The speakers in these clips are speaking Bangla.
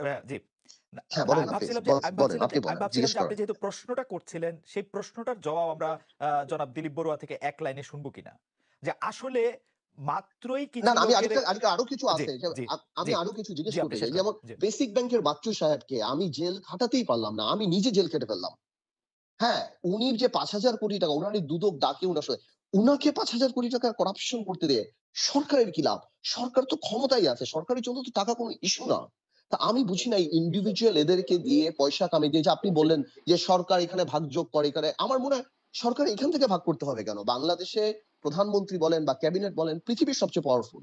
হ্যাঁ, জি। আপনি। যেহেতু প্রশ্নটা করছিলেন, সেই প্রশ্নটার জবাব আমরা জনাব দিলীপ বড়ুয়া থেকে এক লাইনে শুনব কিনা? যে আসলে মাত্রই কিছু না আমি লোকের আরেকটা আরেকটা আরও কিছু আছে। যে জি, আ আমি আরও কিছু জিজ্ঞেস করতে চাই। যেমন বেসিক ব্যাংকের বাচ্চু সাহেবকে আমি জেল খাটাতেই পারলাম না। আমি নিজে জেল খেটে ফেললাম। হ্যাঁ, উনি যে ৫,০০০ কোটি টাকা উনারই দুদক ডাকে উনার সাথে উনাকে ৫,০০০ কোটি টাকা করাপশন করতে দিয়ে সরকারের কি লাভ? সরকার তো ক্ষমতায় আছে। সরকারের জন্য তো টাকা কোনো ইস্যু না। তা আমি বুঝি না ইন্ডিভিজুয়াল এদেরকে দিয়ে পয়সা কামিয়ে দিয়ে যে আপনি বললেন যে সরকার এখানে ভাগ যোগ করে, এখানে আমার মনে হয় সরকার এখান থেকে ভাগ করতে হবে কেন? বাংলাদেশে প্রধানমন্ত্রী বলেন বা ক্যাবিনেট বলেন, পৃথিবীর সবচেয়ে পাওয়ারফুল।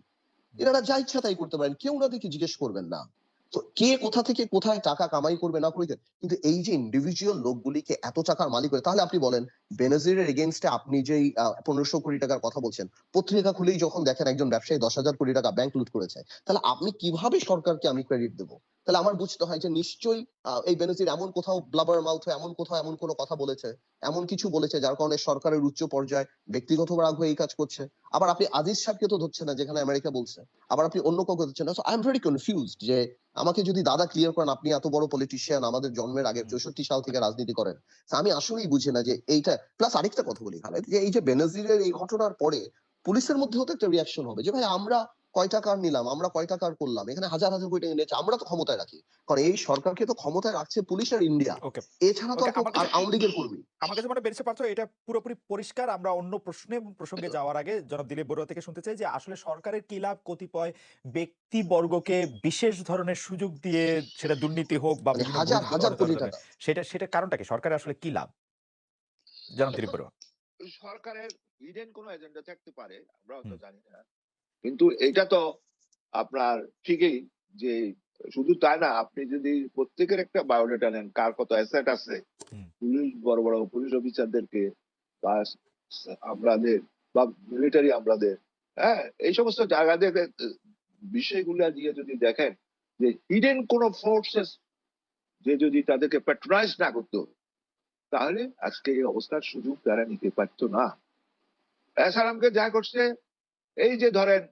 এনারা যা ইচ্ছা তাই করতে পারেন। কেউ ওনাদেরকে জিজ্ঞেস করবেন না। তো কে কোথা থেকে কোথায় টাকা কামাই করবে না করবে কিন্তু এই যে ইন্ডিভিজুয়াল লোকগুলিকে এত টাকার মালিক করে তাহলে আপনি বলেন বেনজিরের এগেইনস্টে আপনি যেই ১৫০০ কোটি টাকার কথা বলছেন, পত্রিকা খুলেই যখন দেখেন একজন ব্যবসায়ী ১০,০০০ কোটি টাকা ব্যাংক লুট করেছে, তাহলে আপনি কীভাবে সরকারকে আমি ক্রেডিট দেব? তাহলে আমার বুঝতে হয় যে নিশ্চয়ই এই বেনজির এমন কোথাও ব্লাবার মাউথ এমন কোথাও এমন কোনো কথা বলেছে, এমন কিছু বলেছে যার কারণে সরকারের উচ্চ পর্যায়ে ব্যক্তিগত রাগ হয়ে এই কাজ করছে। আবার আপনি আজিজ সাহেবকে তো ধরছে না যেখানে আমেরিকা বলছে। আবার আপনি অন্য কাউকে ধরছেন। আই এম ভেরি কনফিউজড যে আমাকে যদি দাদা ক্লিয়ার করেন আপনি এত বড় পলিটিশিয়ান আমাদের জন্মের আগে ৬৪ সাল থেকে রাজনীতি করেন। আমি আসলেই বুঝি না যে এইটা প্লাস আরেকটা কথা বলি খালেদ যে এই যে বেনজিরের এই ঘটনার পরে পুলিশের মধ্যেও তো একটা রিঅ্যাকশন হবে যে ভাই আমরা কয় টাকার নিলাম, আমরা কয় টাকার করলাম। এখানে হাজার, হাজার কোটি টাকা নিয়েছে। আমরা তো ক্ষমতায় রাখি। কারণ এই সরকারকে তো ক্ষমতায় রাখছে পুলিশ আর ইন্ডিয়া। এছাড়া তো আর আওয়ামী লীগের কর্মী। আমার কাছে মনে হয় পার্থ এটা পুরোপুরি পরিষ্কার। আমরা অন্য প্রশ্নে এবং প্রসঙ্গে যাওয়ার আগে জনাব দিলীপ বড়ুয়া থেকে শুনতে চাই যে আসলে সরকারের কি লাভ কতিপয় ব্যক্তিবর্গকে বিশেষ ধরনের সুযোগ দিয়ে সেটা দুর্নীতি হোক বা মানে হাজার, হাজার কোটি টাকা। সেটা সেটার কারণটা কি? সরকারের আসলে কি লাভ? জনাব দিলীপ বড়ুয়া। সরকারের হিডেন কোনো এজেন্ডা থাকতে পারে আমরা হয়তো জানি না কিন্তু এটা তো আপনার ঠিকই যে শুধু তাই না আপনি যদি প্রত্যেকের একটা বায়োডাটা নেন কার কত অ্যাসেট আছে পুলিশ বড় বড় পুলিশ অফিসারদেরকে বা আমাদের বা মিলিটারি আমাদের হ্যাঁ এই সমস্ত জায়গাতে বিষয়গুলো দিয়ে যদি দেখেন যে হিডেন কোন ফোর্সেস যে যদি তাদেরকে প্যাট্রোনাইজ না করতো তাহলে আজকে এই অবস্থার সুযোগ তারা নিতে পারতো না। এসালামকে যা করছে এই যে ধরেন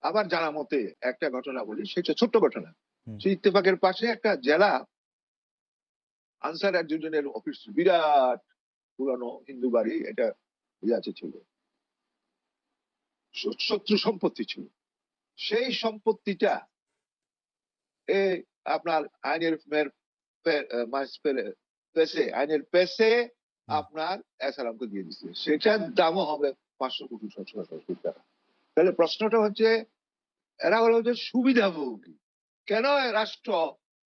আমার জানা মতে একটা ঘটনা বলি সেটা ছোট্ট ঘটনা। সেই ইত্তেফাকের পাশে একটা জেলা আনসার একজনের অফিস বিরাট পুরানো হিন্দু বাড়ি এটা ইয়াতে ছিল। শত্রু সম্পত্তি ছিল। সেই সম্পত্তিটা এ আপনার আইনের মের- পে- আহ, মাস- পে- পেছে আইনের পেছে আপনার এসালামকে দিয়ে দিচ্ছে সেটার দামও হবে পাঁচশো কোটি ছশো কোটি টাকা। তাহলে প্রশ্নটা হচ্ছে এরা হলো যে সুবিধাভোগী। কেন রাষ্ট্র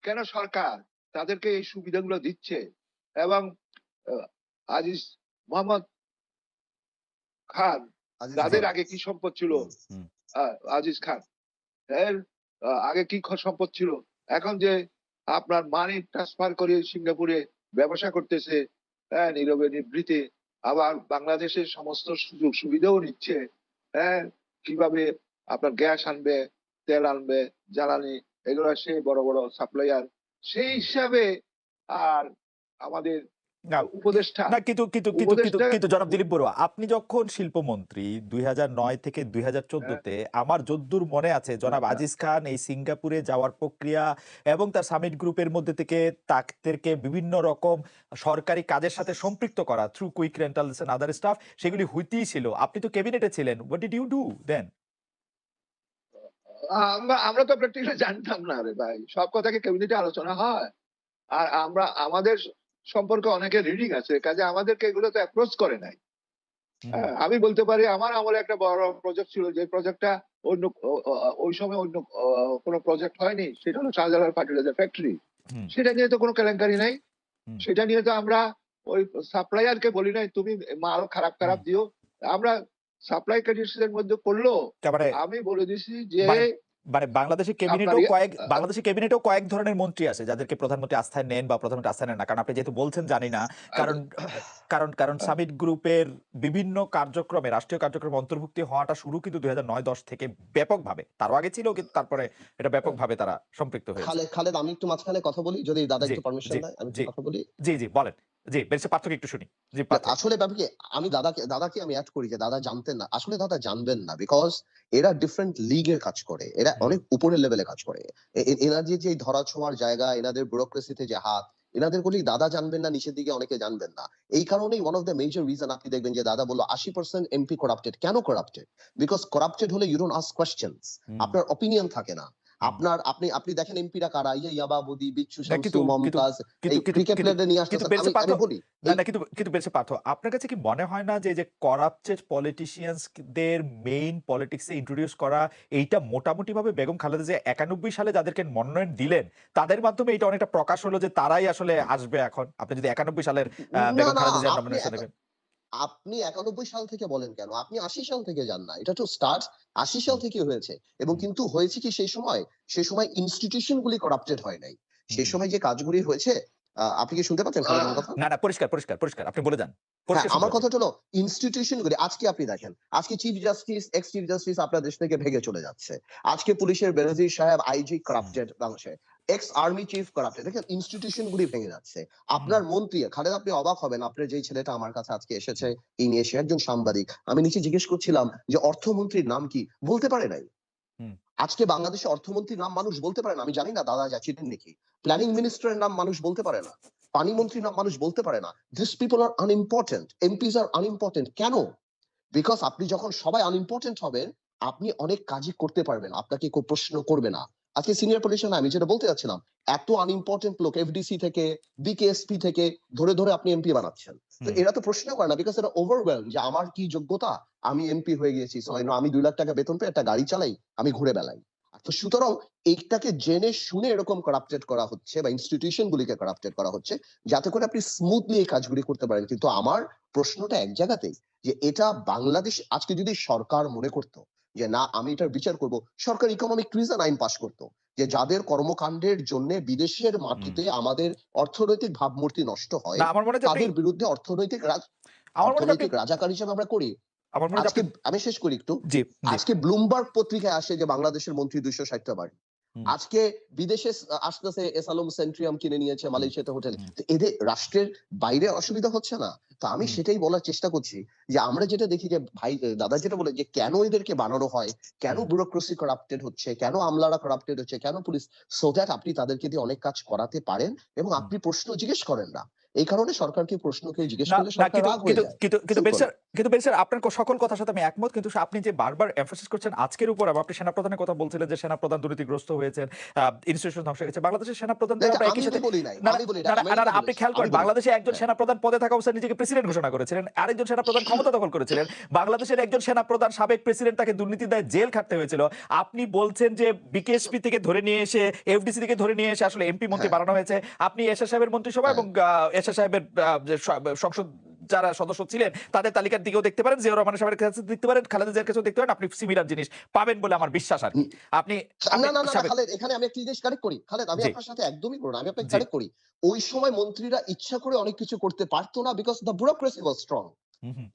কেন সরকার তাদেরকে এই সুবিধাগুলো দিচ্ছে? এবং আজিজ মোহাম্মদ খান তাদের আগে কি সম্পদ ছিল? আজিজ খান। এর আগে কি সম্পদ ছিল? এখন যে আপনার মানি ট্রান্সফার করে সিঙ্গাপুরে ব্যবসা করতেছে হ্যাঁ নীরবে নিবৃতে আবার বাংলাদেশের সমস্ত সুযোগ সুবিধাও নিচ্ছে হ্যাঁ কীভাবে আপনার গ্যাস আনবে, তেল আনবে, জ্বালানি, এগুলো সে বড় বড় সাপ্লাইয়ার সেই হিসাবে আর আমাদের না, উপদেষ্টা না কিন্তু কিন্তু কিন্তু কিন্তু জনাব দিলীপ বড়ুয়া আপনি যখন শিল্পমন্ত্রী ২০০৯ থেকে ২০১৪ তে আমার যদ্দূর মনে আছে জনাব হ্যাঁ। আজিজ খান এই সিঙ্গাপুরে যাওয়ার প্রক্রিয়া এবং তার সামিট গ্রুপের মধ্যে থেকে বিভিন্ন রকম সরকারি কাজের সাথে সম্পৃক্ত করা through quick rentals and other stuff সেগুলি হইতেই ছিল। আপনি তো ক্যাবিনেটে ছিলেন what did you do then আমরা আমরা তো প্র্যাকটিক্যালি জানতাম না রে ভাই সব কথা কি ক্যাবিনেটে আলোচনা হয়। আর আমরা আমাদের সম্পর্কে অনেকে রিডিং আছে কাজে আমাদেরকে এগুলো তো অ্যাপ্রোচ করে নাই। হ্যাঁ, আমি বলতে পারি আমার আমলে একটা বড় প্রজেক্ট ছিল যে প্রজেক্টটা অন্য ওই সময় অন্য কোনো প্রজেক্ট হয়নি সেটা হলো শাহজালাল ফার্টিলাইজার ফ্যাক্টরি সেটা নিয়ে তো কোনো কেলেঙ্কারি নাই। সেটা নিয়ে তো আমরা ওই সাপ্লাইয়ারকে বলি নাই তুমি মাল খারাপ খারাপ দিও। আমরা সাপ্লাই কন্ডিশনের মধ্যে করল আমি বলে দিছি যে মানে- বাংলাদেশের ক্যাবিনেটেও ইয়ে- কয়েক বাংলাদেশের ক্যাবিনেটেও কয়েক ধরনের মন্ত্রী আছে যাদেরকে প্রধানমন্ত্রী আস্থায় নেন বা প্রধানমন্ত্রী আস্থায় নেন না কারণ আপনি যেহেতু বলছেন জানি না কারণ কারণ কারণ। সামিট গ্রুপের বিভিন্ন কার্যক্রমে রাষ্ট্রীয় কার্যক্রমে অন্তর্ভুক্তি হওয়াটা শুরু কিন্তু দুই হাজার নয় দশ থেকে ব্যাপকভাবে। তারও আগে ছিল কিন্তু তারপরে এটা ব্যাপকভাবে তারা সম্পৃক্ত হয়েছে। খালেদ খালেদ আমি একটু মাঝখানে কথা বলি যদি দাদা একটু পারমিশন দেয় আমি একটু কথা বলি। জি জি বলেন। জি পার্থক্য একটু শুনি। জি আসলে ব্যাপার কি আমি দাদাকে দাদাকে আমি অ্যাড করি যে দাদা জানতেন না। আসলে দাদা জানবেন না বিকজ এরা ডিফারেন্ট লিগের কাজ করে এরা অনেক উপরের লেভেলে কাজ করে। এ- এ- যে ধরা ছোঁয়ার জায়গা এনাদের ব্যুরোক্রেসিতে যে হাত এনাদের বলি দাদা জানবেন না নিচের দিকে অনেকে জানবেন না। এই কারণেই one of the major reason আপনি দেখবেন যে দাদা বলল আশি পার্সেন্ট এমপি করাপ্টেড কেন করাপ্টেড বিকজ করাপ্টেড হলে ইউ ডোন্ট আস্ক কোয়েশ্চেন্স আপনার অপিনিয়ন থাকে না। আপনার আপনি আপনি দেখেন এমপিরা কারা? ইয়ে ইয়াবাবুদি বিচ্ছু না, শামসু কিন্তু- কিন্তু- মমতাজ এই ক্রিকেট প্লেয়ারদের নিয়ে বেরিসে আমি আমি বলি না কিন্তু কিন্তু বেরিসে পার্থ আপনার কাছে কি মনে হয় না যে যে করাপ্টেড পলিটিশিয়ানস দের মেইন পলিটিক্সে ইন্ট্রোডিউস করা এইটা মোটামুটি ভাবে বেগম খালেদা যে একানব্বই সালে যাদেরকে মনোনয়ন দিলেন তাদের মাধ্যমে এটা অনেকটা প্রকাশ হলো যে তারাই আসলে আসবে এখন? আপনি যদি একানব্বই সালের বেগম খালেদা জিয়ার নমিনেশন একা- দেখেন আপনি একানব্বই সাল থেকে বলেন কেন? আপনি আশি সাল থেকে যান না। এটা তো স্টার্ট আশি সাল থেকে হয়েছে। এবং কিন্তু হয়েছে কি সেই সময়? সেই সময় ইনস্টিটিউশন গুলি করাপ্টেড হয় নাই। সেই সময় যে কাজগুলি হয়েছে আপনি কি শুনতে পাচ্ছেন খালেদ আমার কথা? না না পরিষ্কার পরিষ্কার পরিষ্কার আপনি বলে যান। হ্যাঁ আমার কথা হলো ইনস্টিটিউশন গুলি আজকে আপনি দেখেন আজকে chief justice ex chief justice আপনার দেশ থেকে ভেঙে চলে যাচ্ছে। আজকে পুলিশের বেনজির সাহেব আইজি করাপ্টেড বাংলাদেশে এক্স আর্মি চিফ করাপ্টেড দেখেন ইনস্টিটিউশন গুলি ভেঙে যাচ্ছে। আপনার মন্ত্রী খালেদ আপনি অবাক হবেন আপনার যেই ছেলেটা আমার কাছে আজকে এসেছে এই নিয়ে সে একজন সাংবাদিক। আমি নিচে জিজ্ঞেস করছিলাম যে অর্থমন্ত্রীর নাম কি? বলতে পারে নাই। আজকে বাংলাদেশের অর্থমন্ত্রীর নাম মানুষ বলতে পারে না, আমি জানি না, দাদা যাচ্ছিলেন নাকি। প্ল্যানিং মিনিস্টারের নাম মানুষ বলতে পারে না পানি মন্ত্রীর নাম মানুষ বলতে পারে না। This people are unimportant MPs are unimportant কেন? বিকজ আপনি যখন সবাই আনইম্পর্টেন্ট হবেন, আপনি অনেক কাজই করতে পারবেন, আপনাকে কেউ প্রশ্ন করবে না। আজকে সিনিয়র পলিটিশিয়ান আমি যেটা বলতে যাচ্ছিলাম এত আনইম্পর্টেন্ট লোক এফডিসি থেকে বিকেএসপি থেকে ধরে ধরে আপনি এমপি বানাচ্ছেন। তো এরা তো প্রশ্ন করে না বিকজ এটা ওভারওয়েলম যে আমার কি যোগ্যতা? আমি এমপি হয়ে So, আমি দুই লাখ টাকা বেতন পেয়ে একটা গাড়ি চালাই আমি ঘুরে বেড়াই। তো সুতরাং এইটাকে জেনে শুনে এরকম করাপ্টেড করা হচ্ছে বা ইনস্টিটিউশন গুলিকে করাপ্টেড করা হচ্ছে যাতে করে আপনি স্মুথলি এই কাজগুলি করতে পারেন। কিন্তু আমার প্রশ্নটা এক জায়গাতেই যে এটা বাংলাদেশ আজকে যদি সরকার মনে করত যে না আমি এটার বিচার করব। সরকার ইকোনমিক রিজন আইন পাশ করত যে যাদের কর্মকাণ্ডের জন্য বিদেশের মাটিতে আমাদের অর্থনৈতিক ভাবমূর্তি নষ্ট হয় মনে হয় তাদের বিরুদ্ধে অর্থনৈতিক অর্থনৈতিক রাজাকার হিসেবে আমরা করি। আজকে আমি শেষ করি একটু। আজকে ব্লুমবার্গ পত্রিকায় আসে যে বাংলাদেশের মন্ত্রী দুইশো ষাটটা বাড়ি। আজকে বিদেশে আসতেছে এসালম সেন্ট্রিয়াম কিনে নিয়েছে মালয়েশিয়াতে হোটেল। এদের রাষ্ট্রের বাইরে অসুবিধা হচ্ছে না। তো আমি সেটাই বলার চেষ্টা করছি যে আমরা যেটা দেখি যে ভাই দাদা যেটা বলে যে কেন এদেরকে বানানো হয় কেন ব্যুরোক্রেসি করাপ্টেড হচ্ছে কেন আমলারা করাপ্টেড হচ্ছে কেন পুলিশ সো দ্যাট আপনি তাদেরকে দিয়ে অনেক কাজ করাতে পারেন এবং আপনি প্রশ্ন জিজ্ঞেস করেন না। এই কারণে সরকারকে প্রশ্ন কেউ জিজ্ঞেস করলে সরকার কিন্তু রাগ হয়ে কিন্তু যায়। কিন্তু কিন্তু Simple. বেরিস্টার কিন্তু বেরিস্টার আপনার সকল কথার সাথে আমি একমত কিন্তু আপনি যে বারবার এমফাসিস করছেন আজকের উপর আপনি সেনাপ্রধানের কথা বলছিলেন যে সেনাপ্রধান দুর্নীতিগ্রস্ত হয়েছেন ইনস্টিটিউশন ধ্বংস হয়ে গেছে বাংলাদেশের সেনাপ্রধানদের এটা আমরা আমি একই সাথে তো বলি নাই না না আমি বলি না, না, না, না, আপনি খেয়াল করেন বাংলাদেশে একজন হ্যাঁ। সেনাপ্রধান পদে থাকা অবস্থায় নিজেকে প্রেসিডেন্ট ঘোষণা করেছিলেন আরেকজন সেনাপ্রধান ক্ষমতা দখল করেছিলেন। বাংলাদেশের একজন সেনা প্রধান সাবেক প্রেসিডেন্ট তাকে দুর্নীতি দায় জেল খাটতে হয়েছিল। আপনি বলছেন যে বিকেএসপি থেকে ধরে নিয়ে এসে এফডিসি থেকে ধরে নিয়ে এসে আসলে এমপি মন্ত্রী হ্যাঁ। বানানো হয়েছে। আপনি এসা সাহেবের মন্ত্রিসভা এবং এবং এসা সাহেবের সংসদ যারা সদস্য ছিলেন তাদের তালিকার দিকেও দেখতে পারেন জিয়াউর রহমান সাহেবের কাছে দেখতে পারেন খালেদা জিয়ার কাছেও দেখতে পারেন আপনি সিমিলার জিনিস পাবেন বলে আমার বিশ্বাস আর কি। আপনি আপনি না না না না, খালেদ এখানে আমি একটা জিনিস কারেক্ট করি। খালেদ আমি আপনার সাথে একদমই করি না আমি আপনাকে কারেক্ট করি। ওই সময় মন্ত্রীরা ইচ্ছা করে অনেক কিছু করতে পারতো না because the bureaucracy was strong.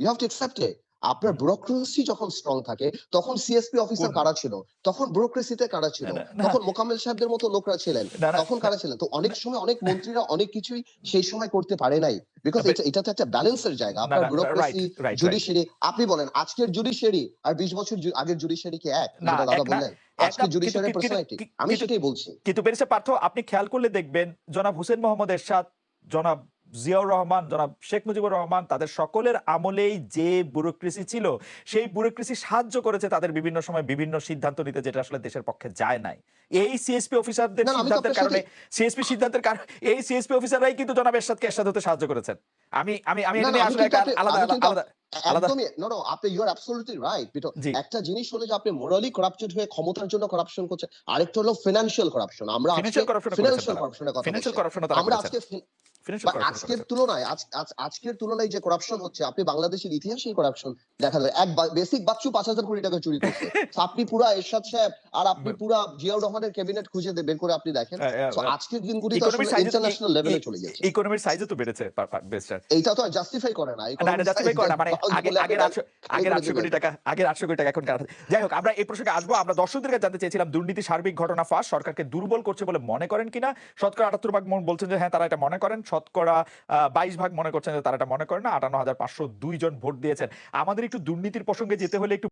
You have to accept it আপনার। ব্যুরোক্রেসি যখন স্ট্রং থাকে তখন সিএসপি অফিসার কারা ছিল? তখন ব্যুরোক্রেসিতে কারা ছিল? তখন মোকাম্মেল সাহেবদের মতো লোকরা ছিলেন। তখন কারা ছিলেন? তো অনেক সময় অনেক মন্ত্রীরা অনেক কিছুই সেই সময় করতে পারে নাই। বিকজ এটা তো একটা ব্যালেন্সের জায়গা। আপনার ব্যুরোক্রেসি. জুডিশিয়ারি আপনি বলেন আজকের জুডিশিয়ারি আর বিশ বছর আগের জুডিশিয়ারি কি এক? দাদা বললেন। আজকে জুডিশিয়ারি কিন্তু- কিন্তু- পার্সোনালিটি আমি সেটাই বলছি। কিন্তু পার্থ আপনি খেয়াল করলে দেখবেন জনাব হুসেন মোহাম্মদ এরশাদ জনাব জিয়াউর রহমান জনাব শেখ মুজিবুর রহমান তাদের সকলের আমলেই যে ব্যুরোক্রেসি ছিল সেই ব্যুরোক্রেসি সাহায্য করেছে তাদের বিভিন্ন সময় বিভিন্ন সিদ্ধান্ত নিতে যেটা আসলে দেশের পক্ষে যায় নাই। এই সিএসপি অফিসারদের সিদ্ধান্তের কারণে সিএসপি সিদ্ধান্তের কারণে এই সিএসপি অফিসাররাই কিন্তু জনাব এরশাদকে এরশাদ হতে সাহায্য করেছেন। আমি আমি আমি এটা নিয়ে আসলে আলাদা আলাদা আলাদা- একদমই নো নো আপনি ইউ আর অ্যাবসলিউটলি রাইট বিটো একটা জিনিস হলো যে আপনি মোরালি করাপ্টেড হয়ে ক্ষমতার জন্য করাপশন করছেন আরেকটা হলো ফিনান্সিয়াল করাপশন আমরা ফিনান্সিয়াল করাপশনের কথা ফিনান্সিয়াল করাপশন আমরা আজকে ফিনান্সিয়াল বা করাপশন আজকের তুলনায় আজ- আজ- আজকের তুলনায় যে করাপশন হচ্ছে আপনি বাংলাদেশের ইতিহাসে করাপশন দেখা যায়। এক বেসিক বাচ্চু পাঁচ হাজার কোটি টাকা চুরি করছে। আপনি পুরা এরশাদ সাহেব আর আপনি পুরা জিয়াউর রহমানের ক্যাবিনেট খুঁজে বের করে আপনি দেখেন। আজকের দিনগুলি তো ইকোনমির আসলে সাইজে ইন্টারন্যাশনাল লেভেলে চলে গেছে। ইকোনমির সাইজও তো বেড়েছে এইটা তো জাস্টিফাই করে না। জাস্টিফাই করে না মানে আগের আটশো আগের আটশো কোটি টাকা আগের আটশো কোটি টাকা এখন যাই হোক আমরা এই প্রসঙ্গে আসব। আমরা দর্শকদের কাছে জানতে চেয়েছিলাম দুর্নীতি সার্বিক ঘটনা ফাঁস সরকারকে দুর্বল করছে বলে মনে করেন কিনা? শতকরা আটাত্তর ভাগ মন বলছেন যে হ্যাঁ তারা এটা মনে করেন শতকরা বাইশ ভাগ মনে করছেন যে তারা এটা মনে করে না, আটান্ন হাজার পাঁচশো দুই জন ভোট দিয়েছেন। আমাদের একটু দুর্নীতির প্রসঙ্গে যেতে হলে একটু